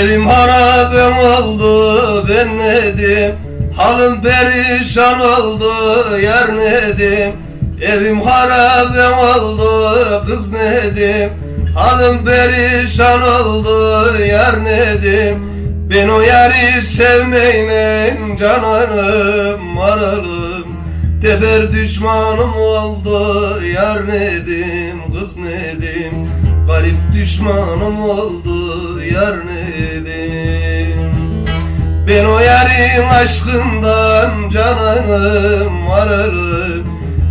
Evim harabem oldu ben nedim Halim perişan oldu yar nedim Evim harabem oldu kız nedim Halim perişan oldu yar nedim Ben o yari sevmeyle cananım maralım Teber düşmanım oldu yar nedim kız nedim Garip düşmanım oldu yar nedim. Ben o yarın aşkından cananım ararım.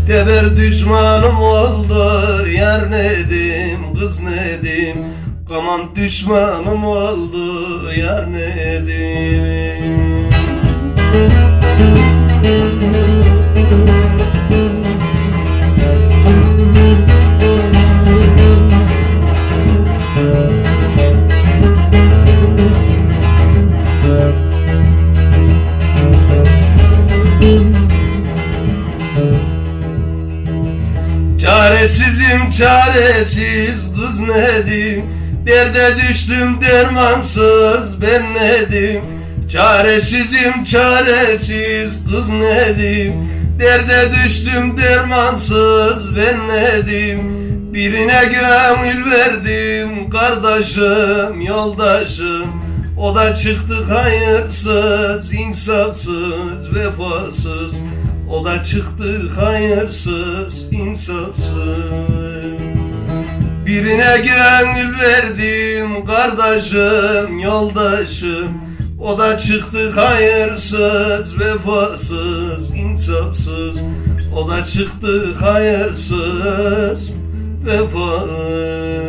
Teber düşmanım oldu yar nedim kız nedim. Kaman düşmanım oldu yar nedim çaresiz kız nedim Derde düştüm dermansız ben nedim? Çaresizim çaresiz kız nedim Derde düştüm dermansız ben nedim? Birine gönül verdim kardeşim yoldaşım. O da çıktı hayırsız insafsız vefasız o da çıktı hayırsız, insafsız. Birine gönül verdim kardeşim, yoldaşım. O da çıktı hayırsız, vefasız, insafsız. O da çıktı hayırsız, vefasız